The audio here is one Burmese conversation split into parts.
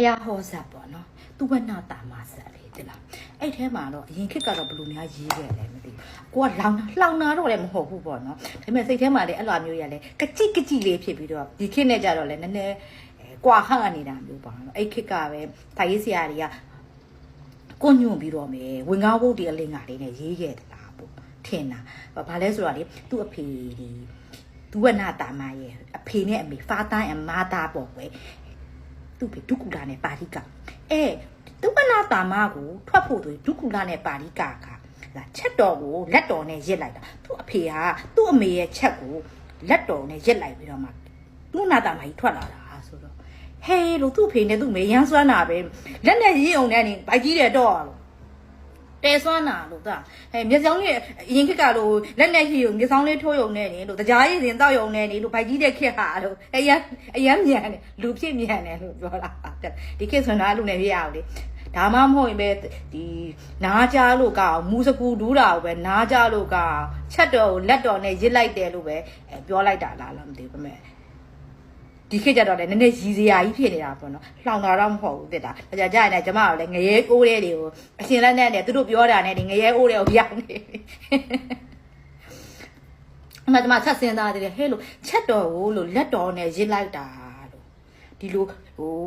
ဖះဟောဇတ်ပေါ့နော်သူဝနာတာမဇတ်လေတိလားအဲ့ထဲမှာတော့အရင်ခေတ်ကတော့ဘယ်လိုများရေးခဲ့လဲမသိဘူးကိုကလောင်တာလောင်တာတော့လည်းမဟုတ်ဘူးပေါ့နော်ဒါပေမဲ့စိတ်ထဲမှာလည်းအဲ့လိုမျိုးရလဲကကြိကကြိလေးဖြစ်ပြီးတော့ဒီခေတ်နဲ့ကြတော့လည်းနည်းနည်းကွာဟန့်နေတာမျိုးပေါ့နော်အဲ့ခေတ်ကပဲဖိုင်ရေးဆရာတွေကကိုညွန့်ပြီးတော့မယ်ဝင်ကားဘုတ်ဒီအလင်းကလေးနဲ့ရေးခဲ့တယ်လားပေါ့ထင်တာဘာလဲဆိုတော့လေသူ့အဖေဒီသူဝနာတာမရဲ့အဖေနဲ့အမေ father and mother ပေါ့ကွယ် သူ့ဖေဒုက္ကူလာနဲ့ပါဠိကအဲသူဝနာတာမကိုထွက်ဖို့ဆိုဒုက္ကူလာနဲ့ပါဠိကကလာချက်တော်ကိုလက်တော်နဲ့ရစ်လိုက်တာသူ့အဖေကသူ့အမေရဲ့ချက်ကိုလက်တော်နဲ့ရစ်လိုက်ပြီးတော့မှသူ့နာတာမကြီးထွက်လာတာဆိုတော့ဟဲလို့သူ့ဖေနဲ့သူ့မေရမ်းစွမ်းတာပဲလက်နဲ့ရင်းအောင်နဲ့နေဘိုက်ကြီးတယ်တော့လို့ တဲဆွမ်းနာလို့ဒါဟဲ့မျက်စောင်းလေးအရင်ခက်ကလို့လက်နဲ့ရှိုံမျက်စောင်းလေးထိုးယုံနေနေလို့တကြားရည်စင်တောက်ယုံနေနေလို့ဘိုက်ကြီးတဲ့ခက်ဟာလို့အရန်အရန်မြန်တယ်လူဖြစ်မြန်တယ်လို့ပြောတာဒီခေတ်ဆိုတော့လူနေပြရအောင်လေဒါမှမဟုတ်ရင်ပဲဒီနားကြလို့ကအောင်မူစကူဒူးတာကိုပဲနားကြလို့ကအောင်ချက်တော်ကိုလက်တော်နဲ့ရစ်လိုက်တယ်လို့ပဲအဲပြောလိုက်တာလားလားမသိဘူးပဲ ဒီခေတ်ကြတော့လည်းနည်းနည်းရည်စရာကြီးဖြစ်နေတာပေါ့နော်။လောင်တာတော့မဟုတ်ဘူးတက်တာ။ဒါကြကြရင်လည်းကျမကလည်းငရဲအိုးတဲ့တွေကိုအရှင်လက်နဲ့နဲ့သူတို့ပြောတာနဲ့ဒီငရဲအိုးတဲ့ကိုရောက်နေ။အမှကျမဆက်စင်သားသေးတယ်ဟဲ့လို့ချက်တော်ကိုလို့လက်တော်နဲ့ရစ်လိုက်တာလို့ဒီလိုဟို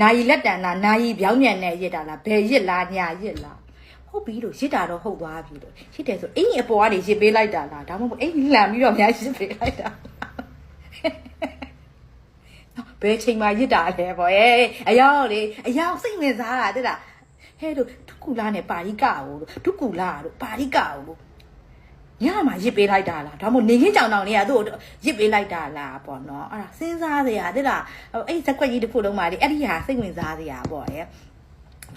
နိုင်လက်တန်လားနိုင်ပြောင်းမြန်နဲ့ရစ်တာလားဘယ်ရစ်လားညာရစ်လားဟုတ်ပြီလို့ရစ်တာတော့ဟုတ်သွားပြီလို့ရစ်တယ်ဆိုအင်းအပေါ်ကနေရစ်ပေးလိုက်တာလားဒါမှမဟုတ်အင်းလန်ပြီးတော့များရစ်ပေးလိုက်တာ ဘယ်ချိန်မှရစ်တာလဲပေါ့အဲအယောက်လေအယောက်စိတ်ဝင်စားတာတဲ့လားဟဲ့တို့ဒုက္ကူလာနဲ့ပါရိကကိုဒုက္ကူလာတို့ပါရိကကိုညမှာရစ်ပေးလိုက်တာလားဒါမှမဟုတ်နေခင်းကြောင်တောင်လေးကသူ့ကိုရစ်ပေးလိုက်တာလားပေါ့နော်အဲ့ဒါစဉ်းစားစရာတဲ့လားအဲ့ဇက်ကွက်ကြီးတစ်ခုလုံးမှာလေအဲ့ဒီဟာစိတ်ဝင်စားစရာပေါ့လေ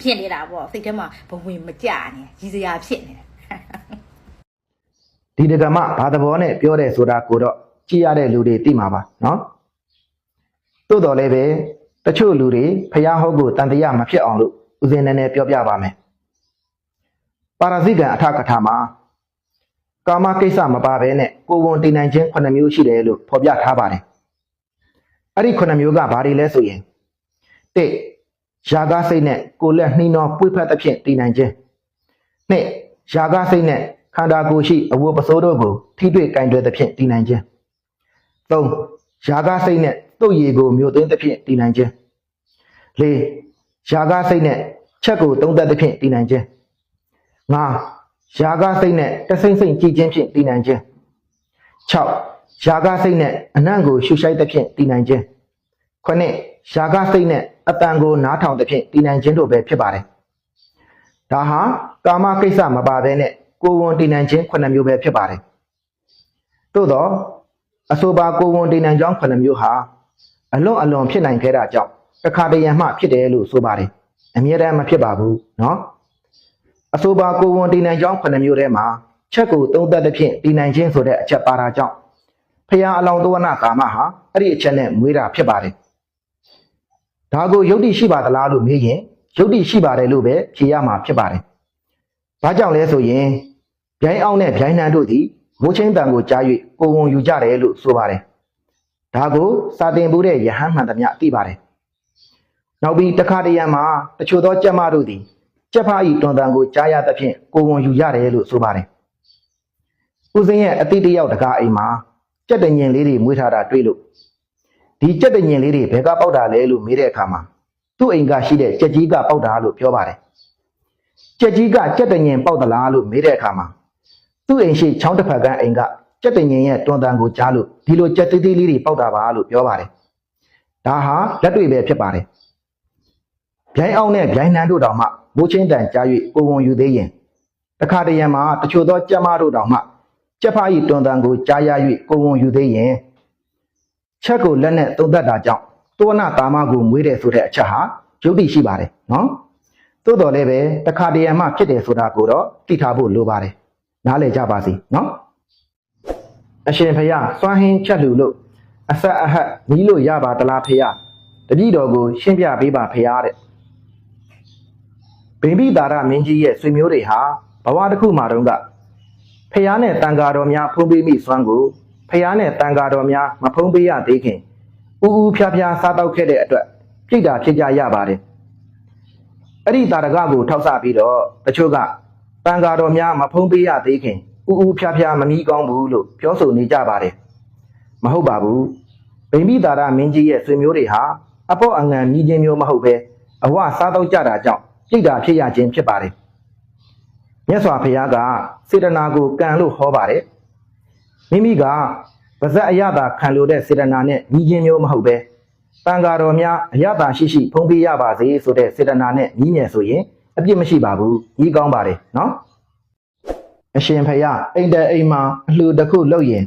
ဖြစ်နေတာပေါ့စိတ်ထဲမှာဘဝင်မကြနေကြီးစရာဖြစ်နေတယ်ဒီဒကမဘာသဘောနဲ့ပြောတယ်ဆိုတာကိုတော့ကြည့်ရတဲ့လူတွေသိမှာပါနော် သို့တော်လည်းပဲတချို့လူတွေဖျားဟုတ်ကိုတန်တရားမဖြစ်အောင်လို့ဦးဇင်းနည်းနည်းပြောပြပါမယ်ပါရဇိကံအထကထာမှာကာမကိစ္စမပါဘဲနဲ့ကိုယ်ဝန်တည်နိုင်ခြင်း9မျိုးရှိတယ်လို့ဖော်ပြထားပါတယ်အဲ့ဒီ9မျိုးကဘာတွေလဲဆိုရင်တစ်ယာကစိတ်နဲ့ကိုယ်လက်နှီးနှောပွေဖက်သဖြင့်တည်နိုင်ခြင်းနှစ်ယာကစိတ်နဲ့ခန္ဓာကိုယ်ရှိအဝတ်ပစိုးတို့ကိုထိတွေ့ကင်တွယ်သဖြင့်တည်နိုင်ခြင်းသုံးယာကစိတ်နဲ့ တုတ်ရည်ကိုမြို့သိမ်းသဖြင့်တည်နိုင်ခြင်းလေးယာကစိတ်နဲ့ချက်ကိုတုံးသက်သဖြင့်တည်နိုင်ခြင်းငါယာကစိတ်နဲ့တဆိမ့်ဆိမ့်ကြည်ခြင်းဖြင့်တည်နိုင်ခြင်း6ယာကစိတ်နဲ့အနံ့ကိုရှုရှိုက်သဖြင့်တည်နိုင်ခြင်း9ယာကစိတ်နဲ့အတန်ကိုနားထောင်သဖြင့်တည်နိုင်ခြင်းတို့ပဲဖြစ်ပါတယ်ဒါဟာကာမကိစ္စမပါဘဲနဲ့ကိုယ်ဝန်တည်နိုင်ခြင်း9မျိုးပဲဖြစ်ပါတယ်သို့တော့အဆိုပါကိုယ်ဝန်တည်နိုင်ကြောင်း9မျိုးဟာ အလွန်အလွန်ဖြစ်နိုင်ခဲ့တာကြောင့်တစ်ခါတရံမှဖြစ်တယ်လို့ဆိုပါတယ်အမြဲတမ်းမဖြစ်ပါဘူးနော်အဆိုပါကိုဝန်တည်နိုင်ကြောင်းခုနှစ်မျိုးထဲမှာချက်ကိုသုံးသက်တဲ့ဖြင့်တည်နိုင်ခြင်းဆိုတဲ့အချက်ပါတာကြောင့်ဖရာအလောင်းသဝနာကာမဟာအဲ့ဒီအချက်နဲ့မွေးတာဖြစ်ပါတယ်ဒါကိုယုတ်တိရှိပါသလားလို့မေးရင်ယုတ်တိရှိပါတယ်လို့ပဲဖြေရမှာဖြစ်ပါတယ်ဘာကြောင့်လဲဆိုရင်ဗျိုင်းအောင်နဲ့ဗျိုင်းနှံတို့သည်မိုးချင်းတံကိုကြား၍ကိုဝန်ယူကြတယ်လို့ဆိုပါတယ် ဒါကိုစာတင်မှုတဲ့ယဟန်မှန်သမျှသိပါတယ်။နောက်ပြီးတခါတရံမှာတချို့သောကြက်မတို့သည်ကျက်ဖားဤတွန်တန်ကိုကြားရသဖြင့်ကိုယ်ဝန်ယူရတယ်လို့ဆိုပါတယ်။ဦးစင်းရဲ့အတိတ်တယောက်တကားအိမ်မှာကြက်တညင်လေးတွေမွေးထားတာတွေ့လို့ဒီကြက်တညင်လေးတွေဘယ်ကပေါက်တာလဲလို့မေးတဲ့အခါမှာသူ့အိမ်ကရှိတဲ့ကြက်ကြီးကပေါက်တာလို့ပြောပါတယ်။ကြက်ကြီးကကြက်တညင်ပေါက်သလားလို့မေးတဲ့အခါမှာသူ့အိမ်ရှိချောင်းတစ်ဖက်ကအိမ်က ကြက်တညင်ရဲ့တွန်တန်ကိုကြားလို့ဒီလိုကြက်သေးသေးလေးတွေပေါက်တာပါလို့ပြောပါတယ်။ဒါဟာလက်တွေ့ပဲဖြစ်ပါတယ်။ဗျိုင်းအောင်နဲ့ဗျိုင်းနှန်းတို့တောင်မှမိုးချင်းတန်ကြား၍ကိုယ်ဝန်ယူသေးရင်တခါတရံမှာတချို့သောကြက်မတို့တောင်မှကြက်ဖားဤတွန်တန်ကိုကြားရ၍ကိုယ်ဝန်ယူသေးရင်ချက်ကိုလက်နဲ့သုံးသက်တာကြောင့်သောနာတာမကိုမွေးတယ်ဆိုတဲ့အချက်ဟာယုတ်တိရှိပါတယ်နော်သို့တော်လည်းပဲတခါတရံမှဖြစ်တယ်ဆိုတာကိုတော့သိထားဖို့လိုပါတယ်နားလည်ကြပါစီနော် အရှင်ဖယားစွမ်းဟင်းချက်လူလို့အဆက်အဟတ်နီးလို့ရပါတလားဖယားတပည့်တော်ကို ရှင်းပြပေးပါဖယားတဲ့ဗိမ္ပိတာရမင်းကြီးရဲ့ဆွေမျိုးတွေဟာဘဝတစ်ခုမှာတုန်းကဖះနဲ့တန်ဃာတော်များဖုံးပေးမိစွမ်းကိုဖះနဲ့တန်ဃာတော်များမဖုံးပေးရသေးခင်ဥဥဖြားဖြားစားတောက်ခဲ့တဲ့အတွက်ပြိတ္တာဖြစ်ကြရပါတယ်အဲ့ဒီတာရကကိုထောက်ဆပြီးတော့တချို့ကတန်ဃာတော်များမဖုံးပေးရသေးခင် ဥဥဖြားဖြားမမီးကောင်းဘူးလို့ပြောဆိုနေကြပါတယ်မဟုတ်ပါဘူးဗိမိတာရမင်းကြီးရဲ့ဆွေမျိုးတွေဟာအပေါ့အငံမြည်ခြင်းမျိုးမဟုတ်ပဲအဝစားတော့ကြတာကြောင့်ပြိတ္တာဖြစ်ရခြင်းဖြစ်ပါတယ်မြတ်စွာဘုရားကစေတနာကိုကံလို့ဟောပါတယ်မိမိကပါဇက်အရသာခံလို့တဲ့စေတနာနဲ့ညီခြင်းမျိုးမဟုတ်ပဲတန်ဃာတော်များအရသာရှိရှိဖုံးပေးရပါစေဆိုတဲ့စေတနာနဲ့ညီးမြဲဆိုရင်အပြစ်မရှိပါဘူးညီးကောင်းပါတယ်နော် အရှင်ဖယားအိမ်တဲ့အိမ်မှာအလှူတစ်ခုလုပ်ရင်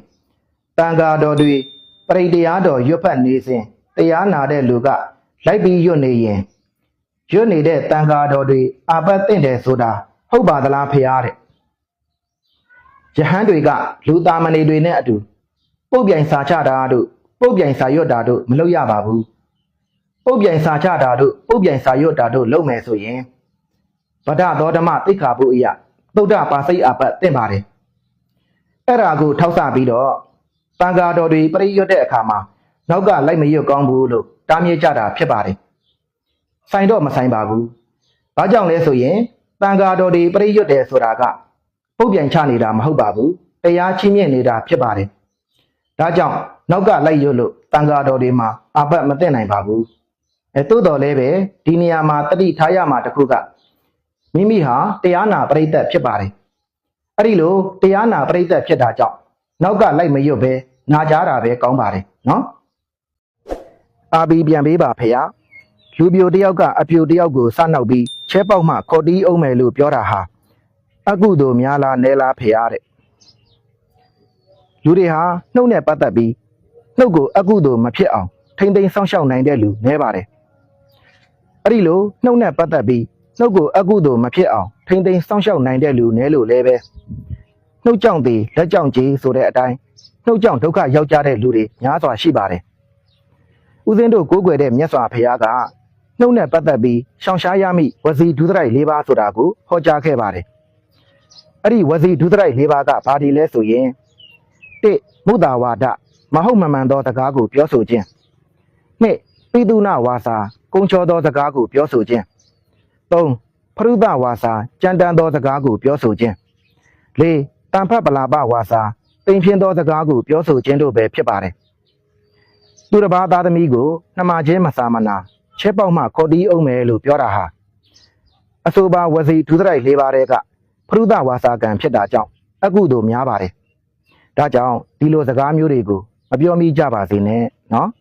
တန်ဃာတော်တွေပရိတရားတော်ရွတ်ဖတ်နေစဉ်တရားနာတဲ့လူကလိုက်ပြီးရွတ်နေရင်ရွတ်နေတဲ့တန်ဃာတော်တွေအာပတ်တင့်တယ်ဆိုတာဟုတ်ပါသလားဖယားတဲ့ယဟန်တွေကလူသားမဏေတွေနဲ့အတူပုတ်ပြိုင်စာချတာတို့ပုတ်ပြိုင်စာရွတ်တာတို့မလုပ်ရပါဘူးပုတ်ပြိုင်စာချတာတို့ပုတ်ပြိုင်စာရွတ်တာတို့လုပ်မယ်ဆိုရင်ဗဒသောဓမ္မသိက္ခာပုအယ သုဒ္ဓပါစိတ်အပတ်တင့်ပါတယ်အဲ့ဒါကိုထောက်ဆပြီးတော့တန်ဃာတော်တွေပရိရွတ်တဲ့အခါမှာနောက်ကလိုက်မရွတ်ကောင်းဘူးလို့တားမြစ်ကြတာဖြစ်ပါတယ်ဆိုင်တော့မဆိုင်ပါဘူးဘာကြောင့်လဲဆိုရင်တန်ဃာတော်တွေပရိရွတ်တယ်ဆိုတာကပုတ်ပြိုင်ချနေတာမဟုတ်ပါဘူးတရားချင်းမြင့်နေတာဖြစ်ပါတယ်ဒါကြောင့်နောက်ကလိုက်ရွတ်လို့တန်ဃာတော်တွေမှာအာပတ်မသိနိုင်ပါဘူးအဲတိုးတော်လည်းပဲဒီနေရာမှာတတိထားရမှာတစ်ခုက မိမိဟာတရားနာပရိသတ်ဖြစ်ပါတယ်အဲ့ဒီလိုတရားနာပရိသတ်ဖြစ်တာကြောင့်နောက်ကလိုက်မရွတ်ပဲနာကြတာပဲကောင်းပါတယ်နော်အာဘီပြန်ပေးပါဖေ။လူပြိုတယောက်ကအပြိုတယောက်ကိုစနောက်ပြီးချဲပေါက်မှခေါ်တီးအောင်မယ်လို့ပြောတာဟာအကုသိုလ်များလားနဲလားဖေရတဲ့လူတွေဟာနှုတ်နဲ့ပတ်သက်ပြီးနှုတ်ကိုအကုသိုလ်မဖြစ်အောင်ထိမ့်သိမ်းစောင့်ရှောက်နိုင်တဲ့လူနဲပါတယ်အဲ့ဒီလိုနှုတ်နဲ့ပတ်သက်ပြီး နှုတ်ကိုအကုသိုလ်မဖြစ်အောင်ထိမ့်သိမ်းစောင့်ရှောက်နိုင်တဲ့လူနဲလို့လည်းပဲနှုတ်ကြောင့်တည်လက်ကြောင့်ကြီးဆိုတဲ့အတိုင်းနှုတ်ကြောင့်ဒုက္ခရောက်ကြတဲ့လူတွေများစွာရှိပါတယ်ဦးဇင်းတို့ကိုးကွယ်တဲ့မြတ်စွာဘုရားကနှုတ်နဲ့ပတ်သက်ပြီးရှောင်ရှားရမိဝစီဒုသရိုက်၄ပါးဆိုတာကိုဟောကြားခဲ့ပါတယ်အဲ့ဒီဝစီဒုသရိုက်၄ပါးကဘာဒီလဲဆိုရင်တစ်မုဒ္ဒဝါဒမဟုတ်မမှန်သောစကားကိုပြောဆိုခြင်းနှစ်ပိတုနာဝါစာကုံချောသောစကားကိုပြောဆိုခြင်း 3. ဖရုဒဝါစာကြံတန်းသောစကားကိုပြောဆိုခြင်း၄။တန်ဖတ်ပလာပဝါစာတိမ်ဖြင်းသောစကားကိုပြောဆိုခြင်းတို့ပဲဖြစ်ပါတယ်။သူတစ်ပါးသားသမီးကိုနှမချင်းမစာမနာချဲပေါက်မှခေါ်တီးအောင်မယ်လို့ပြောတာဟာအဆိုပါဝစီဒုသရိုက်၄ပါးတဲ့ကဖရုဒဝါစာကံဖြစ်တာကြောင့်အကုသို့များပါတယ်။ဒါကြောင့်ဒီလိုစကားမျိုးတွေကိုမပြောမိကြပါစေနဲ့နော်။